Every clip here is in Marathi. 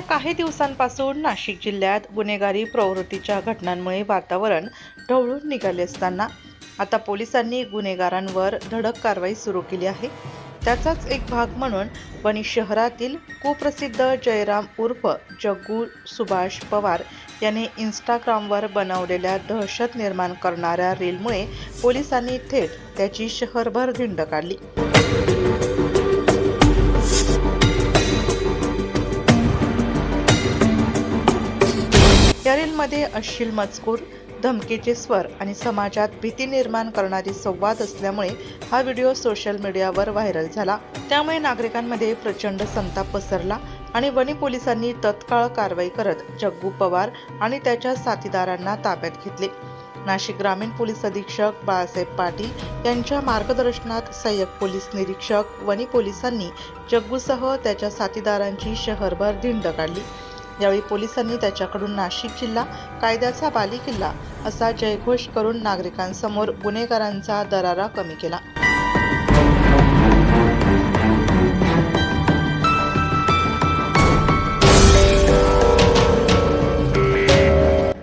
काही दिवसांपासून नाशिक जिल्ह्यात गुन्हेगारी प्रवृत्तीच्या घटनांमुळे वातावरण ढवळून निघाले असताना आता पोलिसांनी गुन्हेगारांवर धडक कारवाई सुरू केली आहे. त्याचाच एक भाग म्हणून वणी शहरातील कुप्रसिद्ध जयराम उर्फ जग्गू सुभाष पवार याने इंस्टाग्रामवर बनवलेल्या दहशत निर्माण करणाऱ्या रीलमुळे पोलिसांनी थेट त्याची शहरभर धिंड काढली. या अश्लील मजकूर धमकीचे स्वर आणि समाजात भीती निर्माण करणारी संवाद असल्यामुळे हा व्हिडिओ सोशल मीडियावर व्हायरल झाला. त्यामुळे नागरिकांमध्ये प्रचंड संताप पसरला आणि वनी पोलिसांनी तत्काळ कारवाई करत जग्गू पवार आणि त्याच्या साथीदारांना ताब्यात घेतले. नाशिक ग्रामीण पोलीस अधीक्षक बाळासाहेब पाटील यांच्या मार्गदर्शनात सहाय्यक पोलीस निरीक्षक वनी पोलिसांनी जग्गूसह त्याच्या साथीदारांची शहरभर धिंड काढली. यावेळी पोलिसांनी त्याच्याकडून नाशिक जिल्हा कायद्याचा बालेकिल्ला असा जयघोष करून नागरिकांसमोर गुन्हेगारांचा दरारा कमी केला.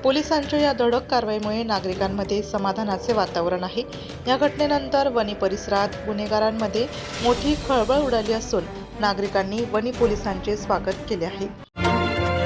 पोलिसांच्या या धडक कारवाईमुळे नागरिकांमध्ये समाधानाचे वातावरण आहे. या घटनेनंतर वनी परिसरात गुन्हेगारांमध्ये मोठी खळबळ उडाली असून नागरिकांनी वनी पोलिसांचे स्वागत केले आहे.